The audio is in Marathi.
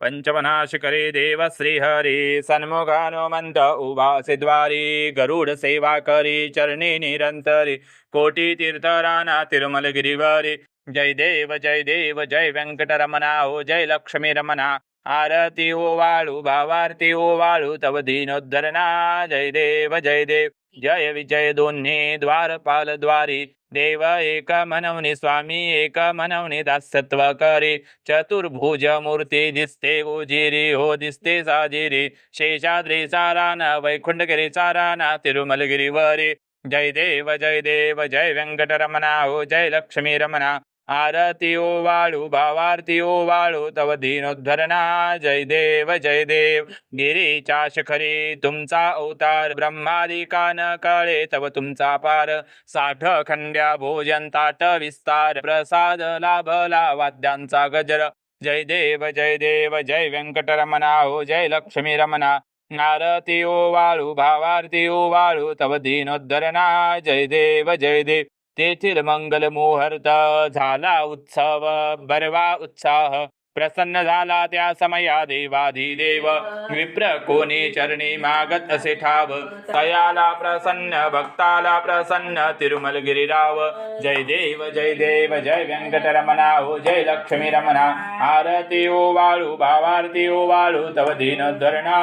पंचवनाशिकरे देव श्रीहरी सन्मुखानुमंत उभासे द्वारी गरुड सेवा करी चरणी निरंतरी कोटी तीर्थराना तिरुमल जय देव जय देव जय व्यंकटरमणा ओ जय लक्ष्मी रमणा आरती ओ वाळू भावारती ओ हो वाळू तव दीनोद्धरणा जय देव जय देव। जय विजय दोन्ही द्वारपाल द्वारी देव एक मनवनी स्वामी एक मनवनी दासत्व करी. चतुर्भुज मूर्ती दिसते उजिरी हो दिसते साजिरी. शेषाद्री साराना वैकुंठगिरी साराना तिरुमलगिरीवरी. जय देव जय देव जय व्यंकटरमणा हो जय लक्ष्मी रमणा आरती वाळू भावारती वाळू तव दीनोद्धरणा जय देव जय देव. गिरीच्या शखरी तुमचा अवतार ब्रह्मादिका न कळे तव तुमचा पार. साठ खंड्या भोजन ताट विस्तार प्रसाद लाभला वाद्यांचा गजर. जय देव जय देव जय व्यंकटरमणा हो जय लक्ष्मी रमणा नारती ओ वाळू भावारती ओ वाळू तव दीनोद्धरणा जय देव जय देव. तेथील मंगल मुहूर्त झाला उत्सव बरवा उत्साह प्रसन्न झाला त्या समया देवाधिदेव विप्र कोणी चरणी मागत असे ठाव तयाला प्रसन्न भक्ताला प्रसन्न तिरुमल गिरिराव जय देव जय देव जय व्यंकटरमणा हो जय लक्ष्मी रमणा आरती ओ वाळू भावारती ओ वाळू तव दीन धरणा